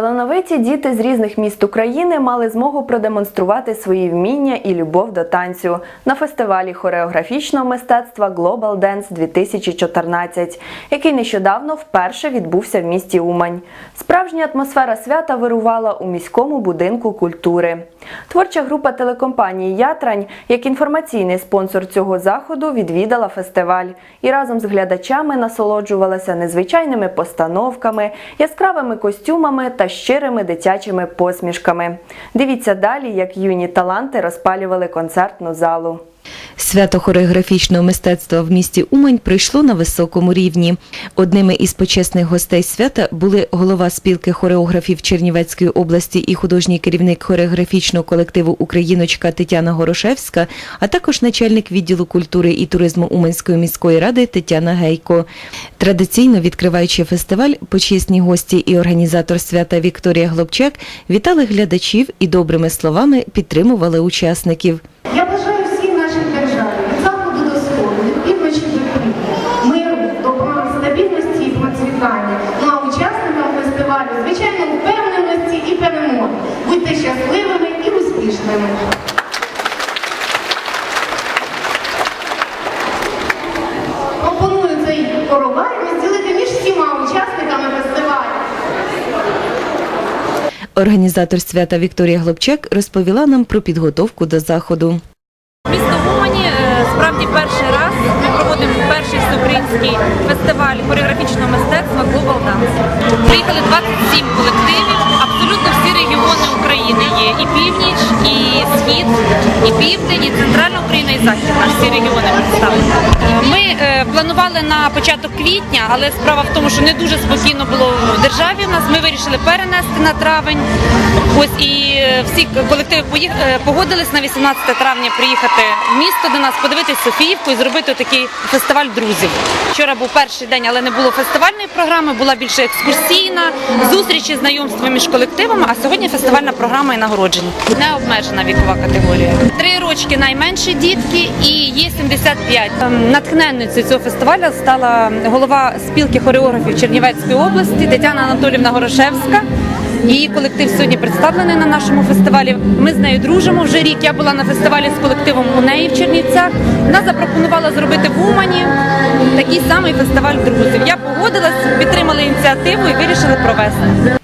Талановиті діти з різних міст України мали змогу продемонструвати свої вміння і любов до танцю на фестивалі хореографічного мистецтва Global Dance 2014, який нещодавно вперше відбувся в місті Умань. Справжня атмосфера свята вирувала у міському будинку культури. Творча група телекомпанії Ятрань, як інформаційний спонсор цього заходу, відвідала фестиваль і разом з глядачами насолоджувалася незвичайними постановками, яскравими костюмами та щирими дитячими посмішками. Дивіться далі, як юні таланти розпалювали концертну залу. Свято хореографічного мистецтва в місті Умань пройшло на високому рівні. Одними із почесних гостей свята були голова спілки хореографів Чернівецької області і художній керівник хореографічного колективу Україночка Тетяна Горошевська, а також начальник відділу культури і туризму Уманської міської ради Тетяна Гейко. Традиційно відкриваючи фестиваль, почесні гості і організатор свята Вікторія Глобчак вітали глядачів і добрими словами підтримували учасників. Впевненості і перемог. Будьте щасливими і успішними. Пропоную цей коровай розділити між всіма учасниками фестивалю. Організатор свята Вікторія Глобчак розповіла нам про підготовку до заходу. Місто Умані е, справді перший раз ми проводимо перший всеукраїнський фестиваль хореографічного мистецтва Global Dance. Приїхали 27 колективів, центральна Наш. Всі регіони представлені. Е, Ми е, планували на початок квітня, але справа в тому, що не дуже спокійно було в державі. У нас ми вирішили перенести на травень. Ось і е, всі колективи е, погодились на 18 травня приїхати в місто до нас, подивитись Софіївку і зробити такий фестиваль друзів. Вчора був перший день, але не було фестивальної програми, була більше екскурсійна, зустрічі, знайомства між колективами. А сьогодні фестивальна програма і нагородження. Не обмежена вікова категорія. Три рочки найменші дітки і є 75. Ем, Натхненницею цього фестивалю стала голова спілки хореографів Чернівецької області Тетяна Анатолівна Горошевська. Її колектив сьогодні представлений на нашому фестивалі. Ми з нею дружимо вже рік. Я була на фестивалі з колективом у неї в Чернівцях. Вона запропонувала зробити в Умані такий самий фестиваль друзів. Я погодилась, підтримала ініціативу і вирішили провести.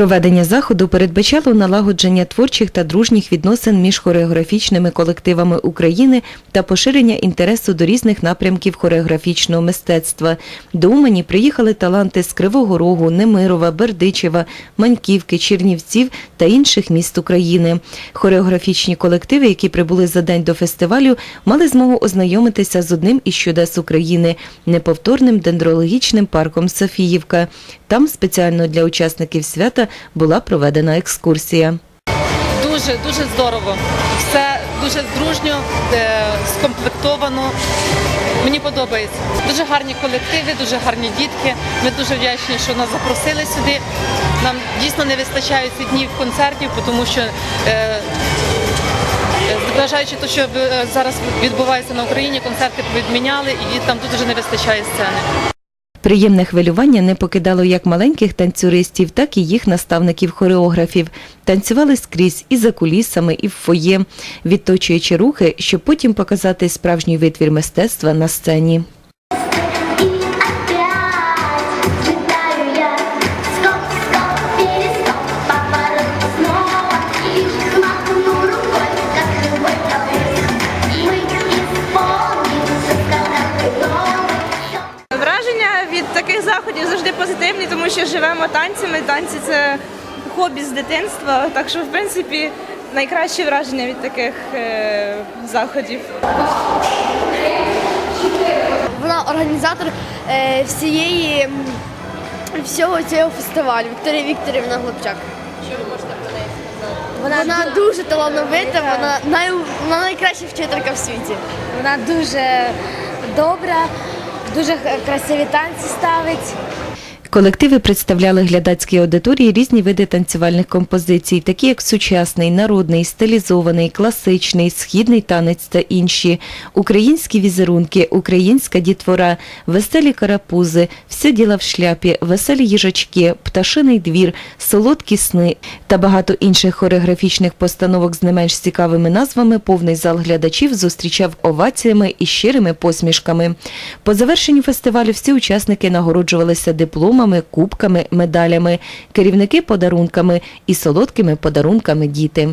Проведення заходу передбачало налагодження творчих та дружніх відносин між хореографічними колективами України та поширення інтересу до різних напрямків хореографічного мистецтва. До Умані приїхали таланти з Кривого Рогу, Немирова, Бердичева, Маньківки, Чернівців та інших міст України. Хореографічні колективи, які прибули за день до фестивалю, мали змогу ознайомитися з одним із чудес України неповторним дендрологічним парком Софіївка. Там спеціально для учасників свята була проведена екскурсія. Дуже дуже здорово. Все дуже дружньо, е, скомплектовано. Мені подобається. Дуже гарні колективи, дуже гарні дітки. Ми дуже вдячні, що нас запросили сюди. Нам дійсно не вистачає цих днів концертів, тому що. Е, Зважаючи те, що е, зараз відбувається на Україні, концерти відміняли і там дуже не вистачає сцени. Приємне хвилювання не покидало як маленьких танцюристів, так і їх наставників-хореографів. Танцювали скрізь і за кулісами, і в фоє, відточуючи рухи, щоб потім показати справжній витвір мистецтва на сцені. Що живемо танцями. Танці це хобі з дитинства. Так що, в принципі, найкраще враження від таких е, заходів. Вона організатор е, всієї всього цього фестивалю. Вікторія Вікторівна Глобчак. Що ви можете про неї сказати? Вона, дуже талановита, вона, най, вона найкраща вчителька в світі. Вона дуже добра, дуже красиві танці ставить. Колективи представляли глядацькій аудиторії різні види танцювальних композицій, такі як сучасний, народний, стилізований, класичний, східний танець та інші, українські візерунки, українська дітвора, веселі карапузи, все діло в шляпі, веселі їжачки, пташиний двір, солодкі сни та багато інших хореографічних постановок з не менш цікавими назвами повний зал глядачів зустрічав оваціями і щирими посмішками. По завершенню фестивалю всі учасники нагороджувалися дипломами, кубками, медалями, керівники подарунками і солодкими подарунками діти.